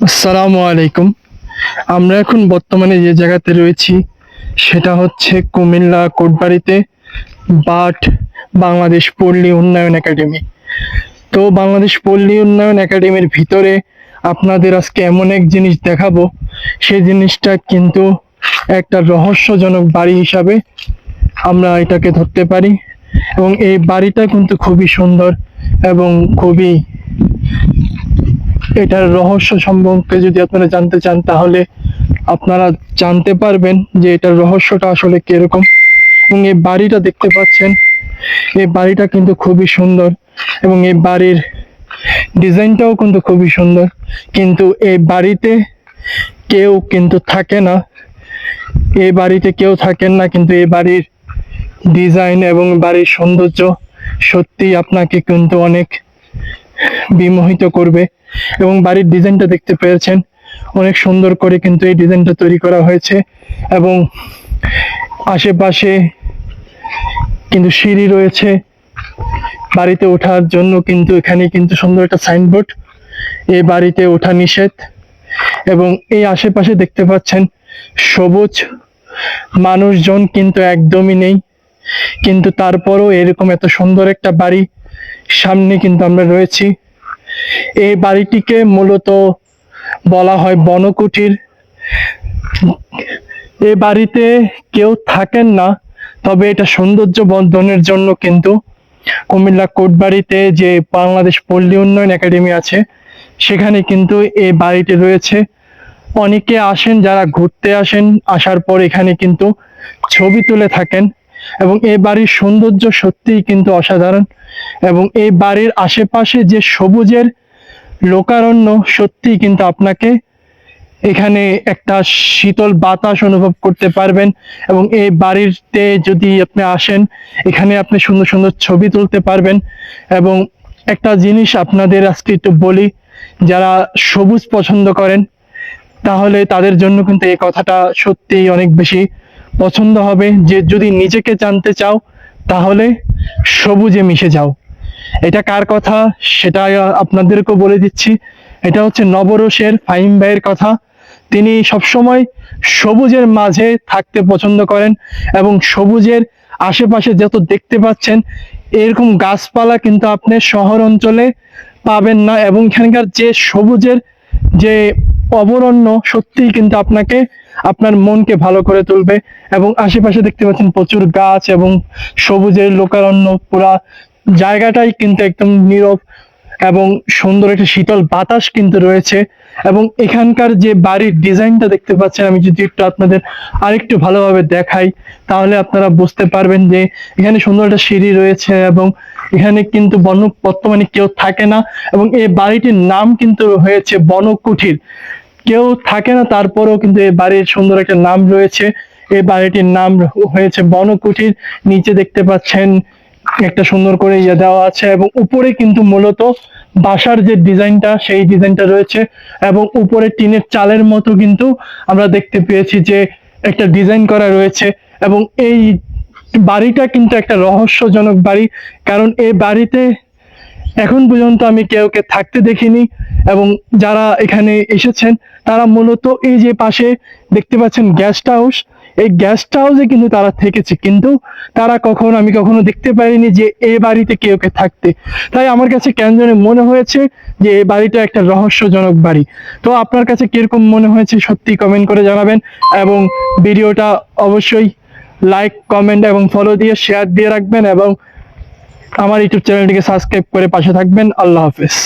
আসসালামু আলাইকুম। আমরা এখন বর্তমানে যে জায়গাতে রয়েছি, সেটা হচ্ছে কুমিল্লা কোটবাড়িতে বাট বাংলাদেশ পল্লী উন্নয়ন একাডেমি। তো বাংলাদেশ পল্লী উন্নয়ন একাডেমির ভিতরে আপনাদের আজকে এমন এক জিনিস দেখাবো, সেই জিনিসটা কিন্তু একটা রহস্যজনক বাড়ি হিসাবে আমরা এটাকে ধরতে পারি। এবং এই বাড়িটা কিন্তু খুবই সুন্দর এবং খুবই এটার রহস্য সম্পর্কে যদি আপনারা জানতে চান, তাহলে আপনারা জানতে পারবেন যে এটার রহস্যটা আসলে কীরকম। এবং এই বাড়িটা দেখতে পাচ্ছেন, এই বাড়িটা কিন্তু খুবই সুন্দর এবং এই বাড়ির ডিজাইনটাও কিন্তু খুবই সুন্দর। কিন্তু এই বাড়িতে কেউ কিন্তু থাকে না, এই বাড়িতে কেউ থাকেন না, কিন্তু এই বাড়ির ডিজাইন এবং বাড়ির সৌন্দর্য সত্যি আপনাকে কিন্তু অনেক বিমোহিত করবে। এবং বাড়ির ডিজাইনটা দেখতে পেয়েছেন। অনেক সুন্দর করে কিন্তু এই ডিজাইনটা তৈরি করা হয়েছে এবং আশেপাশে কিন্তু সিঁড়ি রয়েছে। বাড়িতে ওঠার জন্য কিন্তু এখানে কিন্তু সুন্দর একটা সাইনবোর্ড এই বাড়িতে ওঠা নিষেধ। এবং এই আশেপাশে দেখতে পাচ্ছেন সবুজ মানুষজন কিন্তু একদমই নেই। কিন্তু তারপরও এরকম এত সুন্দর একটা বাড়ি সামনে কিন্তু আমরা রয়েছি। এই বাড়িটিকে মূলত বলা হয় বনকুটির এ বাড়িতে কেউ থাকেন না, তবে এটা সৌন্দর্য বর্ধনের জন্য কিন্তু কুমিল্লা কোটবাড়িতে যে বাংলাদেশ পল্লী উন্নয়ন একাডেমি আছে, সেখানে কিন্তু এই বাড়িটি রয়েছে। অনেকে আসেন, যারা ঘুরতে আসেন, আসার পর এখানে কিন্তু ছবি তুলে থাকেন। এবং এই বাড়ির সৌন্দর্য সত্যিই কিন্তু অসাধারণ। এবং এই বাড়ির আশেপাশে যে সবুজের লোকারণ্য সত্যি কিন্তু আপনাকে এখানে একটা শীতল বাতাস অনুভব করতে পারবেন। এবং এই বাড়িতে যদি আপনি আসেন, এখানে আপনি সুন্দর সুন্দর ছবি তুলতে পারবেন। এবং একটা জিনিস আপনাদের আজকে একটু বলি, যারা সবুজ পছন্দ করেন, তাহলে তাদের জন্য কিন্তু এই কথাটা সত্যিই অনেক বেশি পছন্দ হবে, যে যদি নিজেকে জানতে চাও, তাহলে সবুজে মিশে যাও। এটা কার কথা? সেটা আপনাদেরকেও বলে দিচ্ছি। এটা হচ্ছে নবরসের ফাহিম ভাইয়ের কথা। তিনি সবসময় সবুজের মাঝে থাকতে পছন্দ করেন এবং সবুজের আশেপাশে যত দেখতে পাচ্ছেন, এরকম গাছপালা কিন্তু আপনি শহর অঞ্চলে পাবেন না এবং এখানকার যে সবুজের যে অবরণ্য, সত্যিই কিন্তু আপনাকে আপনার মনকে ভালো করে তুলবে এবং আশেপাশে দেখতে পাচ্ছেন প্রচুর গাছ এবং সবুজের লোকারণ্য, পুরা জায়গাটাই কিন্তু একদম নীরব এবং সুন্দর একটা শীতল বাতাস কিন্তু রয়েছে এবং এখানকার যে বাড়ির ডিজাইনটা দেখতে পাচ্ছেন, আমি যদি একটু আপনাদের আরেকটু ভালোভাবে দেখাই, তাহলে আপনারা বুঝতে পারবেন যে এখানে সুন্দর একটা সিঁড়ি রয়েছে এবং এখানে কিন্তু বন বর্তমানে কেউ থাকে না এবং এই বাড়িটির নাম কিন্তু হয়েছে বনকুঠির। কেউ থাকে না, তারপরেও কিন্তু এই বাড়ির সুন্দর একটা নাম রয়েছে। এই বাড়িটির নাম হয়েছে বনকুঠির। নিচে দেখতে পাচ্ছেন একটা সুন্দর করে ইয়ে দেওয়া আছে এবং উপরে কিন্তু মূলত বাসার যে ডিজাইনটা, সেই ডিজাইনটা রয়েছে এবং উপরে টিনের চালের মতো কিন্তু আমরা দেখতে পেয়েছি যে একটা ডিজাইন করা রয়েছে এবং এই বাড়িটা কিন্তু একটা রহস্যজনক বাড়ি। কারণ এই বাড়িতে এখন পর্যন্ত আমি কেউকে থাকতে দেখিনি এবং যারা এখানে এসেছেন, তারা মূলত এই যে পাশে দেখতে পাচ্ছেন গেস্ট হাউস এই গেস্ট হাউসে কিন্তু তারা থেকেছে। কিন্তু তারা কখনো, আমি কখনো দেখতে পারিনি যে এ বাড়িতে কেউ কে থাকতে। তাই আমার কাছে কেন জানি মনে হয়েছে যে এই বাড়িটা একটা রহস্যজনক বাড়ি। তো আপনার কাছে কীরকম মনে হয়েছে সত্যি কমেন্ট করে জানাবেন এবং ভিডিওটা অবশ্যই লাইক কমেন্ট এবং ফলো দিয়ে শেয়ার দিয়ে রাখবেন এবং আমার ইউটিউব চ্যানেলটিকে সাবস্ক্রাইব করে পাশে থাকবেন। আল্লাহ হাফেজ।